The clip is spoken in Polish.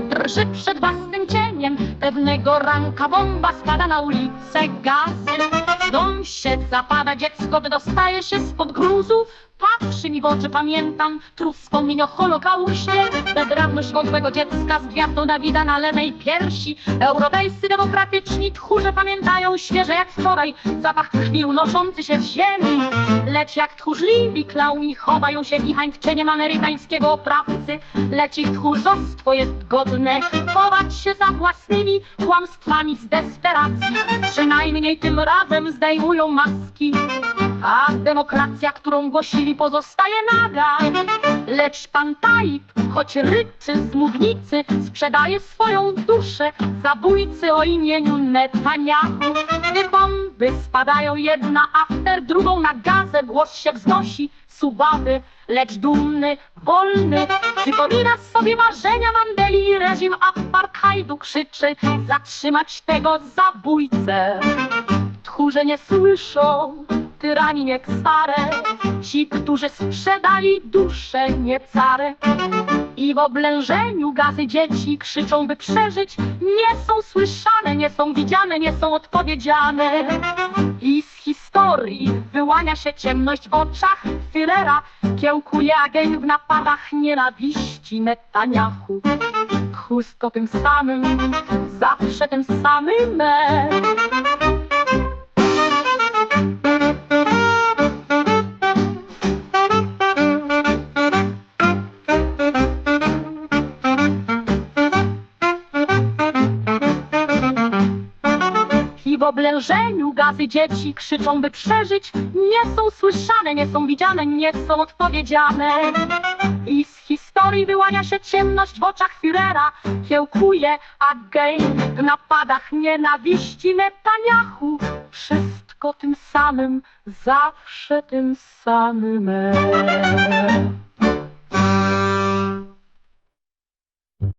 drży przed własnym cieniem. Pewnego ranka bomba spada na ulicę gazy. Dom się zapada, dziecko wydostaje się spod gruzu. Patrzy mi w oczy, pamiętam trud wspomnień o Holokauście. Bezradność młodego dziecka z gwiazdą Dawida na lewej piersi. Europejscy demokratyczni tchórze pamiętają świeże jak wczoraj zapach krwi unoszący się z ziemi. Lecz jak tchórzliwi klauni chowają się niechętczeniem amerykańskiego oprawcy. Lecz ich tchórzostwo jest godne chować się za własnymi kłamstwami z desperacji. Przynajmniej tym razem zdejmują maski. A demokracja, którą głosili, pozostaje naga. Lecz pan Taib, choć ryczy z mównicy, sprzedaje swoją duszę zabójcy o imieniu Netanyahu. Bomby spadają jedna after drugą na gazę, głos się wznosi, suwawy, lecz dumny, wolny. Przypomina sobie marzenia Mandeli reżim apartheidu krzyczy zatrzymać tego zabójcę. Tchórze nie słyszą, tyrani nie ksarę, ci, którzy sprzedali duszę nie carę. I w oblężeniu gazy dzieci krzyczą, by przeżyć, nie są słyszane, nie są widziane, nie są odpowiedziane. I z historii wyłania się ciemność w oczach Führera, kiełkuje agent w napadach nienawiści Netanyahu. Chustko tym samym, zawsze tym samym. W oblężeniu gazy dzieci krzyczą, by przeżyć. Nie są słyszane, nie są widziane, nie są odpowiedziane. I z historii wyłania się ciemność w oczach Führera. Kiełkuje agent w napadach nienawiści Netanyahu. Wszystko tym samym, zawsze tym samym.